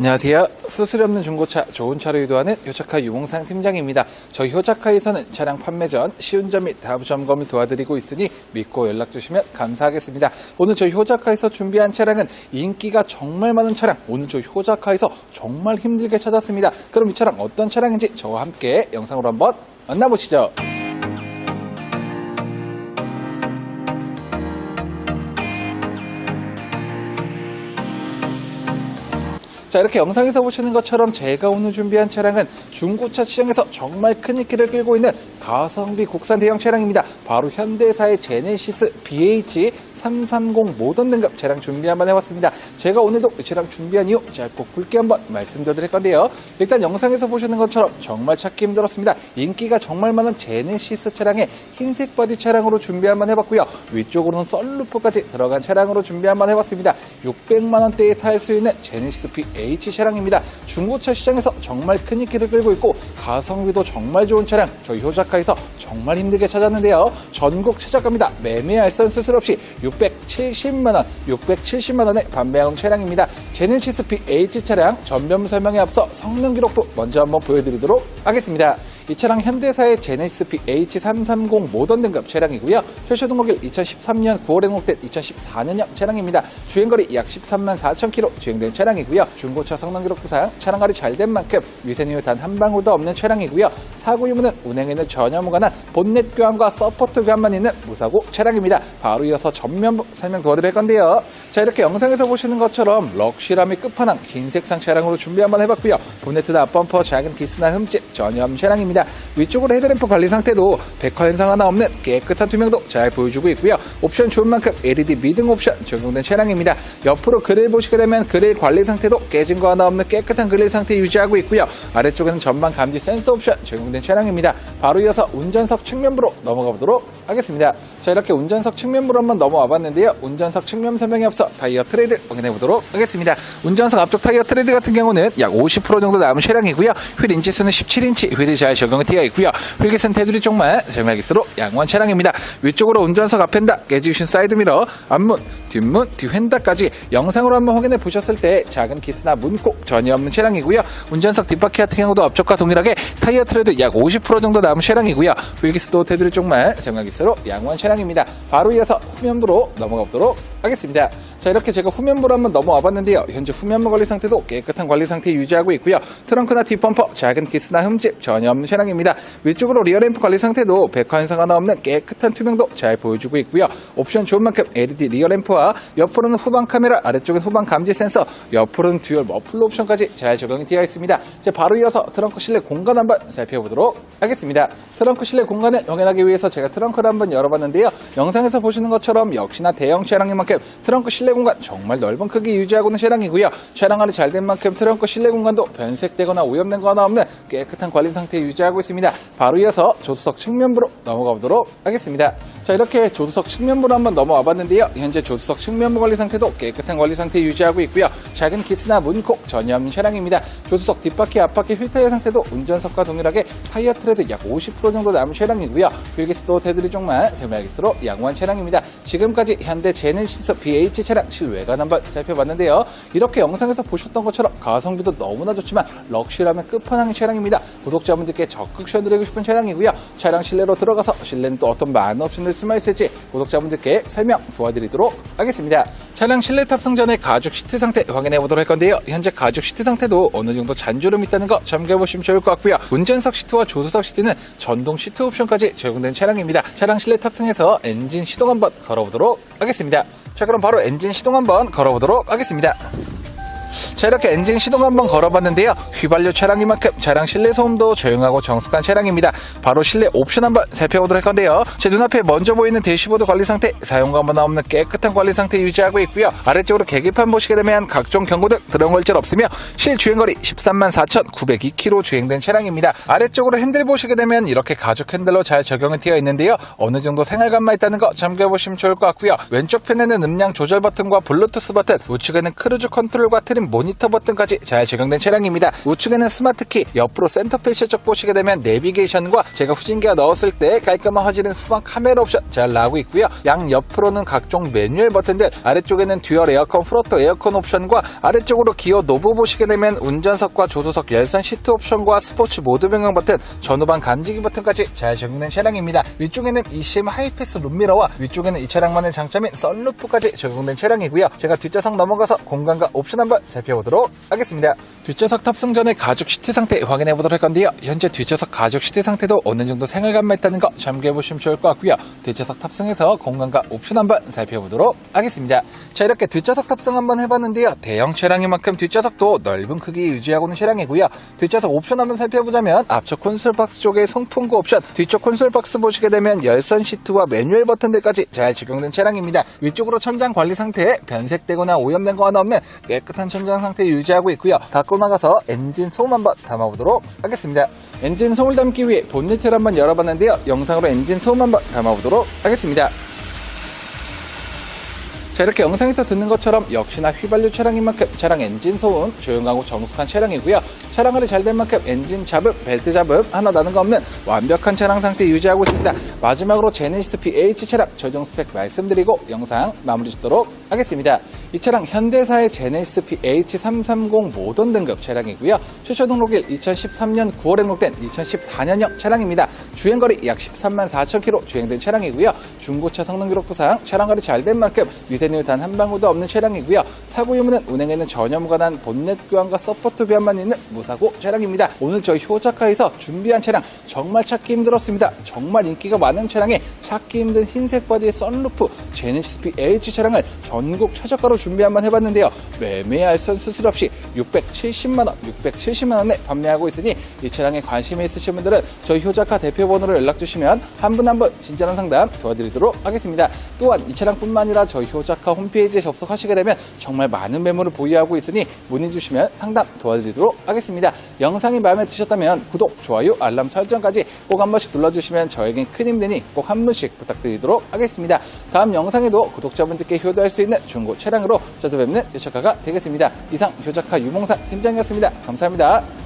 안녕하세요. 수수료 없는 중고차, 좋은 차를 유도하는 효자카 유몽상 팀장입니다. 저희 효자카에서는 차량 판매 전 시운전 및 하부 점검을 도와드리고 있으니 믿고 연락 주시면 감사하겠습니다. 오늘 저희 효자카에서 준비한 차량은 인기가 정말 많은 차량, 오늘 저희 효자카에서 정말 힘들게 찾았습니다. 그럼 이 차량 어떤 차량인지 저와 함께 영상으로 한번 만나보시죠. 자 이렇게 영상에서 보시는 것처럼 제가 오늘 준비한 차량은 중고차 시장에서 정말 큰 인기를 끌고 있는 가성비 국산 대형 차량입니다. 바로 현대사의 제네시스 BH 330 모던 등급 차량 준비 한번 해봤습니다. 제가 오늘도 이 차량 준비한 이유 짧고 굵게 한번 말씀드릴 건데요. 일단 영상에서 보시는 것처럼 정말 찾기 힘들었습니다. 인기가 정말 많은 제네시스 차량의 흰색 바디 차량으로 준비 한번 해봤고요. 위쪽으로는 썬루프까지 들어간 차량으로 준비 한번 해봤습니다. 600만 원대에 탈 수 있는 제네시스 BH 차량입니다. 중고차 시장에서 정말 큰 인기를 끌고 있고 가성비도 정말 좋은 차량 저희 효 자카에서 정말 힘들게 찾았는데요. 전국 찾아갑니다. 매매 알선 수술 없이 670만 원, 670만 원에 판매한 차량입니다. 제네시스 BH 차량 전면 설명에 앞서 성능 기록부 먼저 한번 보여드리도록 하겠습니다. 이 차량 현대사의 제네시스 BH330 모던 등급 차량이고요. 최초 등록일 2013년 9월에 등록된 2014년형 차량입니다. 주행거리 약 13만 4천 킬로 주행된 차량이고요. 중고차 성능 기록 부상 차량 관리 잘 된 만큼 위생유 단한 방울도 없는 차량이고요. 사고 유무는 운행에는 전혀 무관한 본넷 교환과 서포트 교환만 있는 무사고 차량입니다. 바로 이어서 전면부 설명 도와드릴 건데요. 자 이렇게 영상에서 보시는 것처럼 럭시람이 끝판왕 흰색상 차량으로 준비 한번 해봤고요. 본네트나 앞범퍼 작은 기스나 흠집 없는 차량입니다. 위쪽으로 헤드램프 관리 상태도 백화 현상 하나 없는 깨끗한 투명도 잘 보여주고 있고요. 옵션 좋은 만큼 LED 미등 옵션 적용된 차량입니다. 옆으로 그릴 보시게 되면 그릴 관리 상태도 깨진 거 하나 없는 깨끗한 그릴 상태 유지하고 있고요. 아래쪽에는 전방 감지 센서 옵션 적용된 차량입니다. 바로 이어서 운전석 측면부로 넘어가 보도록 하겠습니다. 자 이렇게 운전석 측면부로 한번 넘어와 봤는데요. 운전석 측면 설명에 앞서 타이어 트레이드 확인해 보도록 하겠습니다. 운전석 앞쪽 타이어 트레이드 같은 경우는 약 50% 정도 남은 차량이고요. 휠 인치수는 17인치 휠이 잘 적용이 되어 있고요. 휠깃은 테두리 쪽만 세밀기스로 양호한 차량입니다. 위쪽으로 운전석 앞엔다 깨지신 사이드미러 앞문 뒷문 뒤휀다까지 영상으로 한번 확인해 보셨을 때 작은 기스나 문콕 전혀 없는 차량이고요. 운전석 뒷바퀴 같은 경우도 앞쪽과 동일하게 타이어 트레드 약 50% 정도 남은 차량이고요. 휠기스도 테두리 쪽만 세밀기스로 양호한 차량입니다. 바로 이어서 후면부로 넘어가 보도록 하겠습니다. 자 이렇게 제가 후면부로 한번 넘어와 봤는데요. 현재 후면부 관리 상태도 깨끗한 관리 상태 유지하고 있고요. 트렁크나 뒷범퍼 작은 기스나 흠집 전혀 없는 차량입니다. 위쪽으로 리어램프 관리 상태도 백화 현상 하나 없는 깨끗한 투명도 잘 보여주고 있고요. 옵션 좋은 만큼 LED 리어램프와 옆으로는 후방 카메라, 아래쪽은 후방 감지 센서, 옆으로는 듀얼 머플러 옵션까지 잘 적용이 되어 있습니다. 이제 바로 이어서 트렁크 실내 공간 한번 살펴보도록 하겠습니다. 트렁크 실내 공간을 확인하기 위해서 제가 트렁크를 한번 열어봤는데요. 영상에서 보시는 것처럼 역시나 대형 차량인 만큼 트렁크 실내 공간 정말 넓은 크기 유지하고 있는 차량이고요. 차량 관리 잘된 만큼 트렁크 실내 공간도 변색되거나 오염된 거 하나 없는 깨끗한 관리 상태 유지하고 있습니다. 바로 이어서 조수석 측면부로 넘어가 보도록 하겠습니다. 자 이렇게 조수석 측면부로 한번 넘어와 봤는데요. 현재 조수석 측면부 관리 상태도 깨끗한 관리 상태 유지하고 있고요. 작은 기스나 문콕 전혀 없는 차량입니다. 조수석 뒷바퀴 앞바퀴 휠타이어 상태도 운전석과 동일하게 타이어 트레드 약 50% 정도 남은 차량이고요. 휠기스도 테두리 쪽만 세밀기스로 양호한 차량입니다. 지금까지 현대 제네시스 BH 차량 실외관 한번 살펴봤는데요. 이렇게 영상에서 보셨던 것처럼 가성비도 너무나 좋지만 럭셔리하면 끝판왕의 차량입니다. 구독자분들께 적극 추천드리고 싶은 차량이고요. 차량 실내로 들어가서 실내는 또 어떤 많은 옵션을 쓸 수 있을지 구독자분들께 설명 도와드리도록 하겠습니다. 차량 실내 탑승 전에 가죽 시트 상태 확인해 보도록 할 건데요. 현재 가죽 시트 상태도 어느 정도 잔주름 있다는 거 참고해 보시면 좋을 것 같고요. 운전석 시트와 조수석 시트는 전동 시트 옵션까지 적용된 차량입니다. 차량 실내 탑승해서 엔진 시동 한번 걸어보도록 하겠습니다. 자 그럼 바로 엔진 시동 한번 걸어보도록 하겠습니다. 자 이렇게 엔진 시동 한번 걸어봤는데요. 휘발유 차량이만큼 차량 실내 소음도 조용하고 정숙한 차량입니다. 바로 실내 옵션 한번 살펴보도록 할 건데요. 제 눈앞에 먼저 보이는 대시보드 관리 상태 사용감은 없는 깨끗한 관리 상태 유지하고 있고요. 아래쪽으로 계기판 보시게 되면 각종 경고등 들어온 걸질 없으며 실 주행거리 13만 4,902km 주행된 차량입니다. 아래쪽으로 핸들 보시게 되면 이렇게 가죽 핸들로 잘 적용이 되어 있는데요. 어느 정도 생활감만 있다는 거 참고해보시면 좋을 것 같고요. 왼쪽 편에는 음량 조절 버튼과 블루투스 버튼 우측에는 크루즈 컨트롤과 트림 모니터 버튼까지 잘 적용된 차량입니다. 우측에는 스마트키 옆으로 센터페이스 쪽 보시게 되면 내비게이션과 제가 후진기어 넣었을 때 깔끔한 화질은 후방 카메라 옵션 잘 나오고 있고요. 양 옆으로는 각종 매뉴얼 버튼들 아래쪽에는 듀얼 에어컨 프로토 에어컨 옵션과 아래쪽으로 기어 노브 보시게 되면 운전석과 조수석 열선 시트 옵션과 스포츠 모드 변경 버튼 전후방 감지기 버튼까지 잘 적용된 차량입니다. 위쪽에는 ECM 하이패스 룸미러와 위쪽에는 이 차량만의 장점인 썬루프까지 적용된 차량이고요. 제가 뒷좌석 넘어가서 공간과 옵션 한번 살펴보도록 하겠습니다. 뒷좌석 탑승 전에 가죽 시트 상태 확인해 보도록 할 건데요. 현재 뒷좌석 가죽 시트 상태도 어느 정도 생활감만 있다는 거 참고해 보시면 좋을 것 같고요. 뒷좌석 탑승해서 공간과 옵션 한번 살펴보도록 하겠습니다. 자 이렇게 뒷좌석 탑승 한번 해봤는데요. 대형 차량인 만큼 뒷좌석도 넓은 크기 유지하고 있는 차량이고요. 뒷좌석 옵션 한번 살펴보자면 앞쪽 콘솔 박스 쪽에 송풍구 옵션 뒤쪽 콘솔 박스 보시게 되면 열선 시트와 매뉴얼 버튼들까지 잘 적용된 차량입니다. 위쪽으로 천장 관리 상태에 변색되거나 오염된 거 하나 없는 깨끗한 천장 상태 유지하고 있고요. 밖으로 나가서 엔진 소음 한번 담아보도록 하겠습니다. 엔진 소음을 담기 위해 본네트를 한번 열어봤는데요. 영상으로 엔진 소음 한번 담아보도록 하겠습니다. 자 이렇게 영상에서 듣는 것처럼 역시나 휘발유 차량인 만큼 차량 엔진 소음 조용하고 정숙한 차량이고요 차량 관리 잘 된 만큼 엔진 잡음, 벨트 잡음 하나 나는 거 없는 완벽한 차량 상태 유지하고 있습니다. 마지막으로 제네시스 PH 차량 최종 스펙 말씀드리고 영상 마무리 짓도록 하겠습니다. 이 차량 현대사의 제네시스 PH330 모던 등급 차량이고요. 최초 등록일 2013년 9월에 등록된 2014년형 차량입니다. 주행거리 약 13만 4천 킬로 주행된 차량이고요. 중고차 성능 기록부상 차량 관리 잘 된 만큼 위생률 단한 방울도 없는 차량이고요. 사고 유무는 운행에는 전혀 무관한 본넷 교환과 서포트 교환만 있는 무사고 차량입니다. 오늘 저희 효자카에서 준비한 차량 정말 찾기 힘들었습니다. 정말 인기가 많은 차량에 찾기 힘든 흰색 바디의 썬루프 제네시스 PH 차량을 전국 최저가로 준비 한번 해봤는데요. 매매할 선 수술 없이 670만원, 670만원에 판매하고 있으니 이 차량에 관심이 있으신 분들은 저희 효자카 대표 번호로 연락 주시면 한 분 한분 친절한 상담 도와드리도록 하겠습니다. 또한 이 차량뿐만 아니라 저희 효자카 홈페이지에 접속하시게 되면 정말 많은 매물을 보유하고 있으니 문의 주시면 상담 도와드리도록 하겠습니다. 영상이 마음에 드셨다면 구독, 좋아요, 알람 설정까지 꼭 한 번씩 눌러주시면 저에겐 큰 힘되니 꼭한 분씩 부탁드리도록 하겠습니다. 다음 영상에도 구독자분들께 효도할 수 있는 중고 차량으로 찾아뵙는 효자카가 되겠습니다. 이상 효자카 유몽상 팀장이었습니다. 감사합니다.